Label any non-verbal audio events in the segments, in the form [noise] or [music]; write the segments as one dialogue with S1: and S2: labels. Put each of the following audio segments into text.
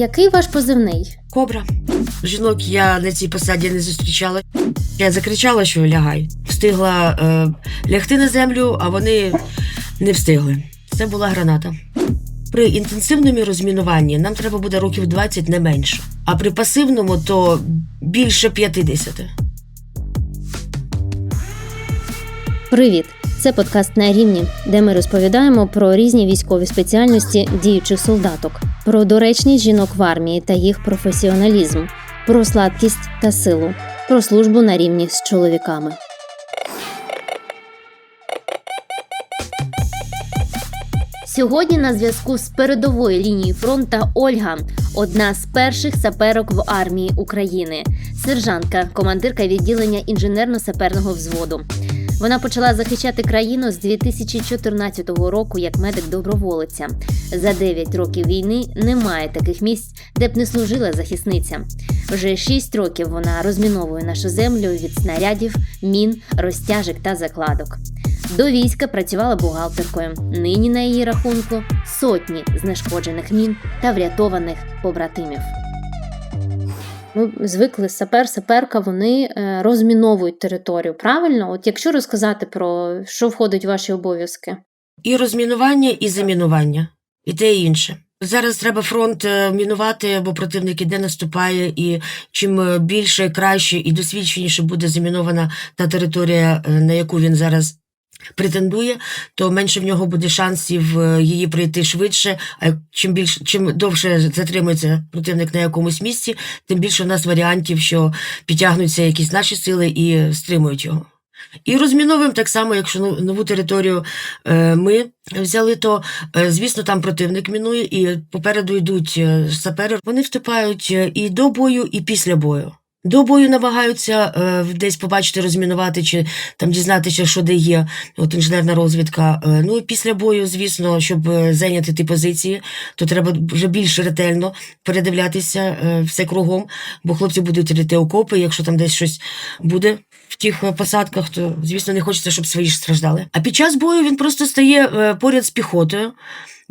S1: Який ваш позивний?
S2: Кобра. Жінок я на цій посаді не зустрічала. Я закричала, що лягай. Встигла е, лягти на землю, а вони не встигли. Це була граната. При інтенсивному розмінуванні нам треба буде років 20 не менше. А при пасивному то більше 50.
S1: Привіт! Це подкаст на рівні, де ми розповідаємо про різні військові спеціальності діючих солдаток, про доречність жінок в армії та їх професіоналізм, про сладкість та силу, про службу на рівні з чоловіками. Сьогодні на зв'язку з передової лінії фронта Ольга, одна з перших саперок в армії України, сержантка, командирка відділення інженерно-саперного взводу. Вона почала захищати країну з 2014 року як медик-доброволиця. За 9 років війни немає таких місць, де б не служила захисниця. Вже 6 років вона розміновує нашу землю від снарядів, мін, розтяжок та закладок. До війська працювала бухгалтеркою. Нині на її рахунку сотні знешкоджених мін та врятованих побратимів. Ми звикли сапер, саперка, вони е, розміновують територію. Правильно? От якщо розказати про що входить в ваші обов'язки.
S2: І розмінування, і замінування, і те і інше. Зараз треба фронт е, мінувати, бо противник іде наступає, і чим е, більше, краще і досвідченіше буде замінована та територія, на яку він зараз претендує, то менше в нього буде шансів е, її пройти швидше. А чим більше, чим довше затримується противник на якомусь місці, тим більше у нас варіантів, що підтягнуться якісь наші сили і стримують його. І розміновуємо так само, якщо нову територію е, ми взяли, то е, звісно там противник мінує, і попереду йдуть сапери. Вони вступають і до бою, і після бою. До бою намагаються е, десь побачити, розмінувати чи там дізнатися, що де є. От інженерна розвідка. Е, ну і після бою, звісно, щоб е, зайняти ті позиції, то треба вже більш ретельно передивлятися е, все кругом, бо хлопці будуть рити окопи. Якщо там десь щось буде в тих е, посадках, то звісно не хочеться, щоб свої ж страждали. А під час бою він просто стає е, поряд з піхотою.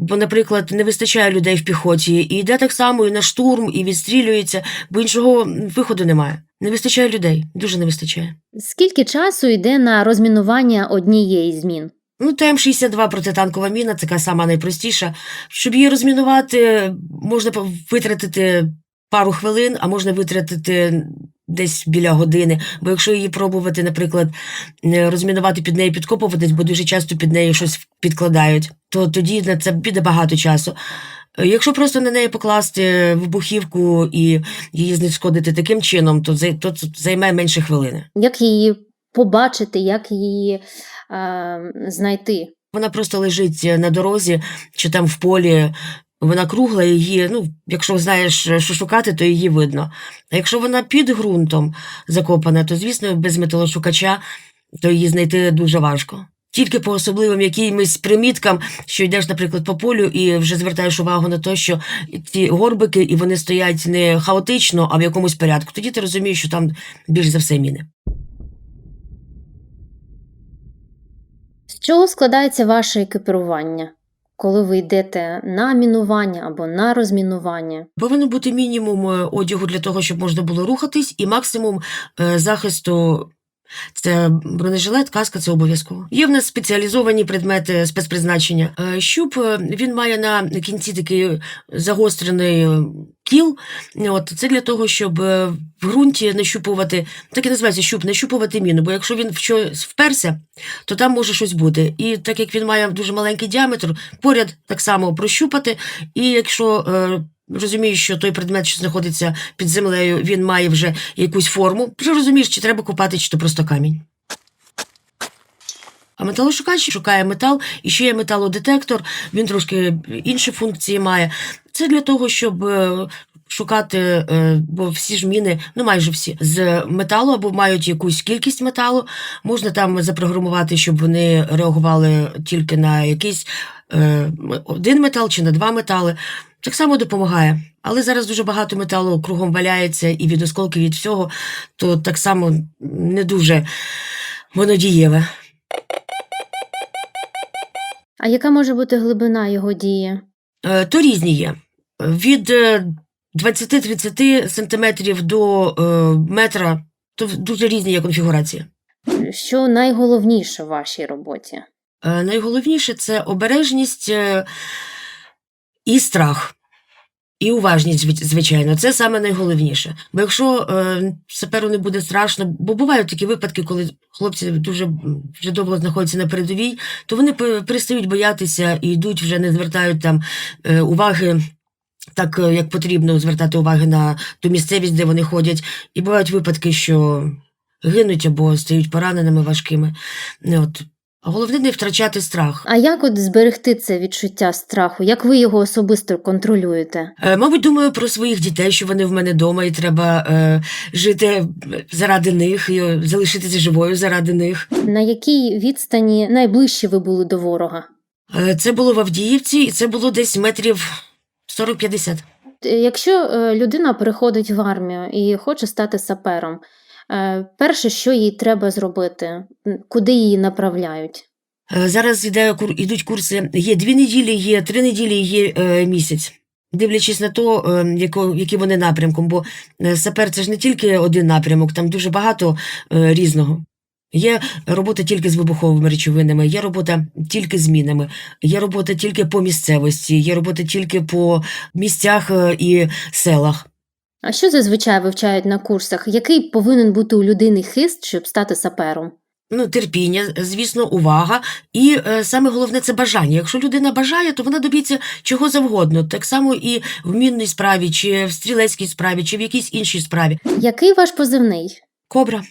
S2: Бо, наприклад, не вистачає людей в піхоті, і йде так само і на штурм, і відстрілюється, бо іншого виходу немає. Не вистачає людей, дуже не вистачає.
S1: Скільки часу йде на розмінування однієї з мін?
S2: Ну, ТМ-62 протитанкова міна, така сама найпростіша. Щоб її розмінувати, можна витратити пару хвилин, а можна витратити десь біля години. Бо якщо її пробувати, наприклад, е, розмінувати під нею, підкопуватись, бо дуже часто під нею щось підкладають, то тоді на це піде багато часу. Е, Якщо просто на неї покласти вибухівку і її знешкодити таким чином, то то це займе менше хвилини.
S1: Як її побачити, як її е, знайти?
S2: Вона просто лежить е, на дорозі чи там в полі. Вона кругла, її, ну, якщо знаєш, е, що шукати, то її видно. А якщо вона під ґрунтом закопана, то, звісно, без металошукача, то її знайти дуже важко. Тільки по особливим якимось приміткам, що йдеш, наприклад, по полю і вже звертаєш увагу на те, що ці горбики і вони стоять не хаотично, а в якомусь порядку. Тоді ти розумієш, що там більш за все міни.
S1: З чого складається ваше екіпірування, коли ви йдете на мінування або на розмінування?
S2: Повинен бути мінімум е, одягу для того, щоб можна було рухатись, і максимум е, захисту. Це бронежилет, каска це обов'язково. Є в нас спеціалізовані предмети спецпризначення. Е, Щуп е, він має на кінці такий загострений е, кіл. От це для того, щоб в ґрунті нащупувати, так і називається щуп, нащупувати міну. Бо якщо він в щось вперся, то там може щось бути. І так як він має дуже маленький діаметр, поряд так само прощупати. І якщо розумієш, що той предмет, що знаходиться під землею, він має вже якусь форму, вже розумієш, чи треба купати, чи то просто камінь. А металошукач шукає метал, і ще є металодетектор, він трошки інші функції має. Це для того, щоб е, шукати, е, бо всі ж міни, ну майже всі, з металу або мають якусь кількість металу. Можна там запрограмувати, щоб вони реагували тільки на якийсь е, один метал чи на два метали. Так само допомагає. Але зараз дуже багато металу кругом валяється і від осколків від всього, то так само не дуже воно дієве.
S1: А яка може бути глибина його дії?
S2: Е, То різні є. Від е, 20-30 сантиметрів до е, метра, то дуже різні є конфігурації.
S1: Що найголовніше в вашій роботі?
S2: Е, Найголовніше це обережність е, і страх. І уважність, звичайно, це саме найголовніше. Бо якщо е, саперу не буде страшно, бо бувають такі випадки, коли хлопці дуже вже довго знаходяться на передовій, то вони перестають боятися і йдуть, вже не звертають там е, уваги. Так е, як потрібно звертати уваги на ту місцевість, де вони ходять. І бувають випадки, що гинуть або стають пораненими важкими. От. Головне не втрачати страх.
S1: А як от зберегти це відчуття страху? Як ви його особисто контролюєте?
S2: Е, Мабуть, думаю про своїх дітей, що вони в мене вдома, і треба е, жити заради них, і е, залишитися живою заради них.
S1: На якій відстані найближче ви були до ворога?
S2: Е, це було в Авдіївці, і це було десь метрів 40-50.
S1: Е, Якщо е, людина приходить в армію і хоче стати сапером, е, перше, що їй треба зробити, куди її направляють?
S2: Е, Зараз іде, кур, ідуть курси. Є дві неділі, є три неділі, є е, місяць. Дивлячись на то, е, які вони напрямком, бо е, сапер це ж не тільки один напрямок, там дуже багато е, різного. Є робота тільки з вибуховими речовинами, є робота тільки з мінами, є робота тільки по місцевості, є робота тільки по місцях е, і селах.
S1: А що зазвичай вивчають на курсах? Який повинен бути у людини хист, щоб стати сапером?
S2: Ну, терпіння, звісно, увага. І е, саме головне це бажання. Якщо людина бажає, то вона доб'ється чого завгодно. Так само і в мінній справі, чи в стрілецькій справі, чи в якійсь іншій справі.
S1: Який ваш позивний?
S2: Кобра.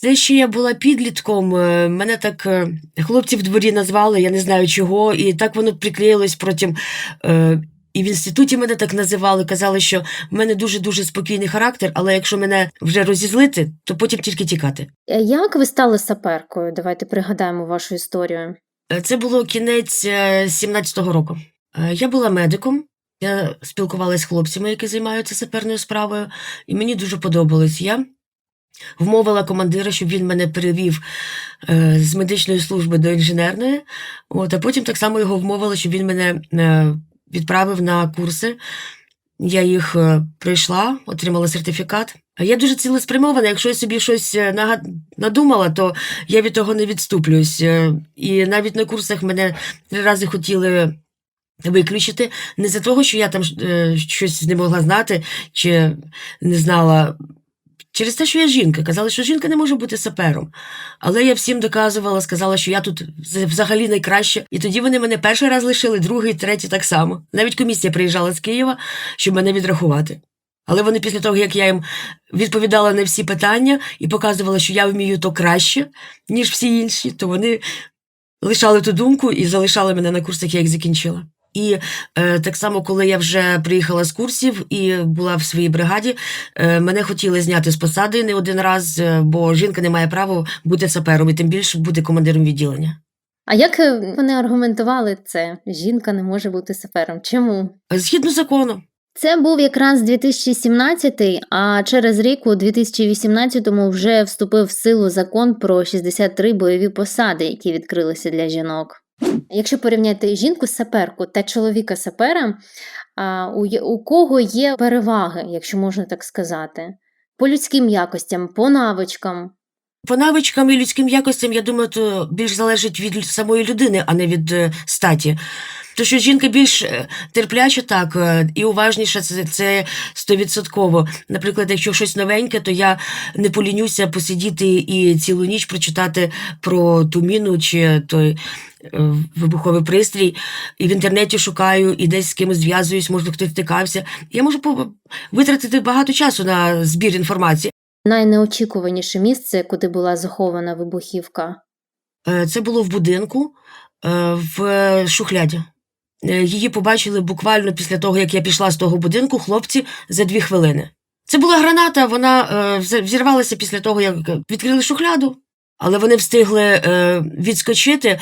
S2: Це ще я була підлітком. е, Мене так е, хлопці в дворі назвали, я не знаю чого, і так воно приклеїлось потім. е, І в інституті мене так називали, казали, що в мене дуже-дуже спокійний характер, але якщо мене вже розізлити, то потім тільки тікати.
S1: Е, Як ви стали саперкою? Давайте пригадаємо вашу історію.
S2: Е, Це було кінець е, 17-го року. Е, Я була медиком. Я спілкувалася з хлопцями, які займаються саперною справою, і мені дуже подобалось. Я вмовила командира, щоб він мене перевів з медичної служби до інженерної. От, а потім так само його вмовила, щоб він мене відправив на курси. Я їх е, пройшла, отримала сертифікат. Я дуже цілеспрямована. Якщо я собі щось е, надумала, то я від того не відступлюсь. Е, І навіть на курсах мене три рази хотіли виключити. Не за того, що я там щось не могла знати чи не знала. Через те, що я жінка. Казали, що жінка не може бути сапером. Але я всім доказувала, сказала, що я тут взагалі найкраща. І тоді вони мене перший раз лишили, другий, третій так само. Навіть комісія приїжджала з Києва, щоб мене відрахувати. Але вони після того, як я їм відповідала на всі питання і показувала, що я вмію то краще, ніж всі інші, то вони лишали ту думку і залишали мене на курсах, я їх закінчила. І е, так само, коли я вже приїхала з курсів і була в своїй бригаді, е, мене хотіли зняти з посади не один раз, е, бо жінка не має права бути сапером і тим більше бути командиром відділення.
S1: А як е, вони аргументували це? Жінка не може бути сапером. Чому?
S2: Згідно закону,
S1: Це був якраз 2017, а через рік у 2018-му вже вступив в силу закон про 63 бойові посади, які відкрилися для жінок. Якщо порівняти жінку-саперку та чоловіка-сапера, у, кого є переваги, якщо можна так сказати, по людським якостям, по навичкам.
S2: По навичкам і людським якостям, я думаю, то більш залежить від самої людини, а не від е, статі. То що жінка більш е, терпляча, так, е, і уважніша, це, це стовідсотково. Наприклад, якщо щось новеньке, то я не полінюся посидіти і цілу ніч прочитати про ту міну чи той вибуховий пристрій, і в інтернеті шукаю, і десь з кимось зв'язуюсь, може хтось стикався. Я можу витратити багато часу на збір інформації.
S1: Найнеочікуваніше місце, куди була захована вибухівка.
S2: Е, Це було в будинку е, в шухляді. Е, Її побачили буквально після того, як я пішла з того будинку, хлопці за дві хвилини. Це була граната, вона взірвалася після того, як відкрили шухляду, але вони встигли відскочити.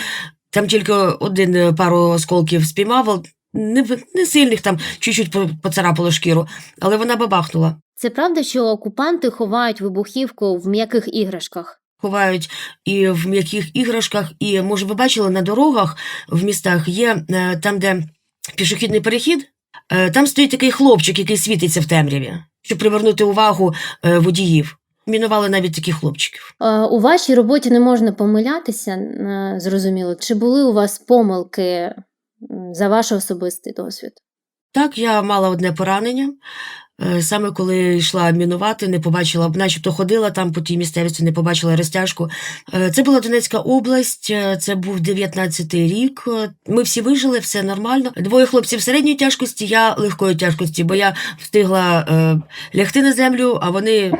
S2: Там тільки один пару осколків спіймав, не, в- не сильних, там чуть-чуть по- поцарапало шкіру, але вона бабахнула.
S1: Це правда, що окупанти ховають вибухівку в м'яких іграшках?
S2: ховають і в м'яких іграшках, і, може, ви бачили, на дорогах в містах є е, там, де пішохідний перехід, Е, Там стоїть такий хлопчик, який світиться в темряві, щоб привернути увагу е, водіїв. Мінували навіть таких хлопчиків.
S1: Е, У вашій роботі не можна помилятися, е, зрозуміло. Чи були у вас помилки за ваш особистий досвід?
S2: Так, я мала одне поранення. Е, Саме коли йшла мінувати, не побачила, начебто ходила там по тій місцевості, не побачила розтяжку. Е, Це була Донецька область, е, це був 19-й рік. Ми всі вижили, все нормально. Двоє хлопців середньої тяжкості, я легкої тяжкості, бо я встигла лягти на землю, а вони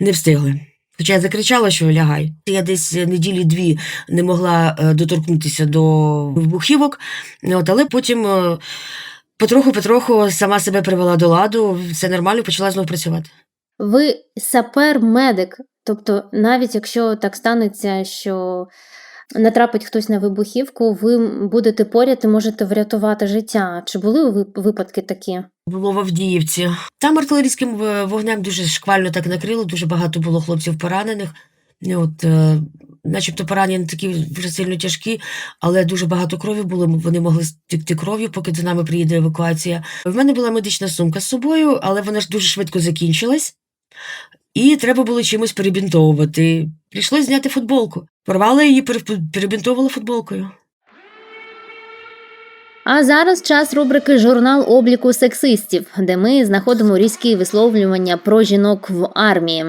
S2: не встигли. Хоча я закричала, що лягай. Я десь неділі дві не могла е, доторкнутися до вибухівок, от, але потім. е, Потроху-потроху сама себе привела до ладу, все нормально, почала знову працювати.
S1: Ви сапер-медик, тобто, навіть якщо так станеться, що натрапить хтось на вибухівку, ви будете поряд і можете врятувати життя. Чи були випадки такі?
S2: Було в Авдіївці. Там артилерійським е, вогнем дуже шквально так накрило, дуже багато було хлопців поранених. От, е, начебто поранення не такі вже сильно тяжкі, але дуже багато крові було. Вони могли стікти кров'ю, поки до нами приїде евакуація. В мене була медична сумка з собою, але вона ж дуже швидко закінчилась. І треба було чимось перебінтовувати. Прийшлось зняти футболку. Порвала її, перебінтовувала футболкою.
S1: А зараз час рубрики Журнал обліку сексистів, де ми знаходимо різкі висловлювання про жінок в армії.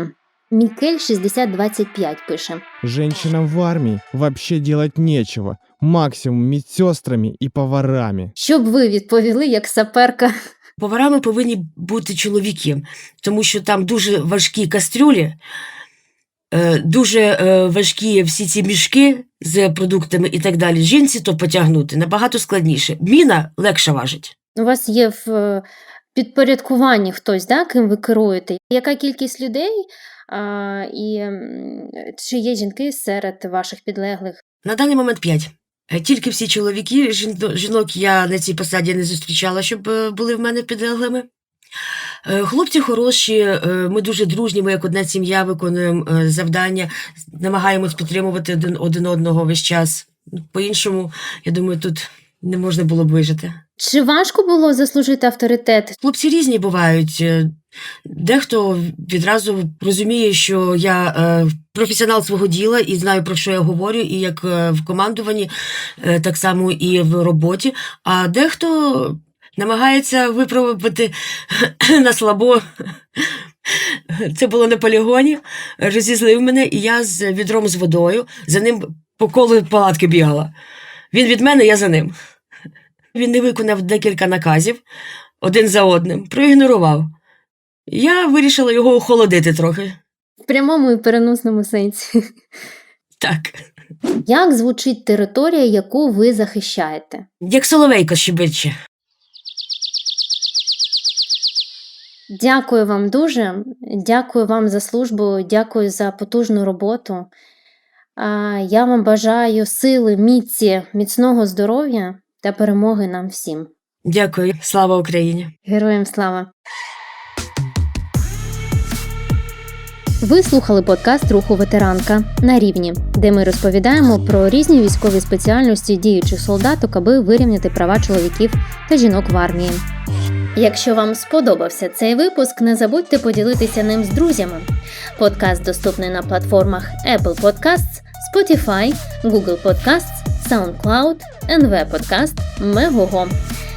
S1: Мікель 6025 пише:
S3: Женщинам в армии вообще делать нечего. Максимум медсестрами и поварами.
S1: Щоб ви відповіли як саперка.
S2: Поварами повинні бути чоловіки, тому що там дуже важкі кастрюлі, дуже е, важкі всі ці мішки з продуктами і так далі. Жінці то потягнути набагато складніше. Міна легше важить.
S1: У вас є в е, підпорядкуванні хтось, да, ким ви керуєте? Яка кількість людей? А, і чи є жінки серед ваших підлеглих?
S2: На даний момент п'ять. Е, Тільки всі чоловіки, жінок я на цій посаді не зустрічала, щоб е, були в мене підлеглими. Е, Хлопці хороші, е, ми дуже дружні, ми як одна сім'я виконуємо е, завдання, намагаємось підтримувати один, один одного весь час. По-іншому, я думаю, тут не можна було б вижити.
S1: Чи важко було заслужити авторитет?
S2: Хлопці різні бувають. Дехто відразу розуміє, що я професіонал свого діла і знаю, про що я говорю, і як в командуванні, так само і в роботі. А дехто намагається випробувати [clears throat] на слабо. Це було на полігоні, розізлив мене, і я з відром з водою за ним по колу палатки бігала. Він від мене, я за ним. Він не виконав декілька наказів один за одним, проігнорував. Я вирішила його охолодити трохи.
S1: В прямому і переносному сенсі.
S2: Так.
S1: Як звучить територія, яку ви захищаєте?
S2: Як соловейко щебече.
S1: Дякую вам дуже. Дякую вам за службу, дякую за потужну роботу. Я вам бажаю сили, міці, міцного здоров'я та перемоги нам всім.
S2: Дякую. Слава Україні!
S1: Героям слава! Ви слухали подкаст Руху ветеранка на рівні, де ми розповідаємо про різні військові спеціальності діючих солдаток, аби вирівняти права чоловіків та жінок в армії. Якщо вам сподобався цей випуск, не забудьте поділитися ним з друзями. Подкаст доступний на платформах Apple Podcasts, Spotify, Google Podcasts, SoundCloud, NV Podcast, Megogo.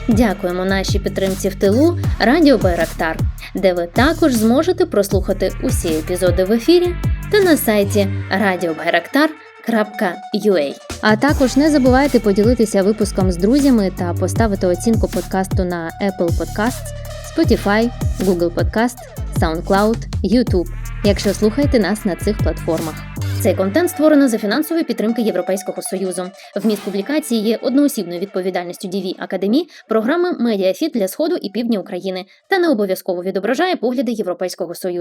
S1: Дякуємо нашій підтримці в тилу Радіо Байрактар, де ви також зможете прослухати усі епізоди в ефірі та на сайті radiobairaktar.ua. А також не забувайте поділитися випуском з друзями та поставити оцінку подкасту на Apple Podcasts, Spotify, Google Podcast, SoundCloud, YouTube, якщо слухаєте нас на цих платформах. Цей контент створено за фінансової підтримки Європейського Союзу. Вміст публікації є одноосібною відповідальністю DV Академії, програми Медіафіт для Сходу і Півдня України та не обов'язково відображає погляди Європейського Союзу.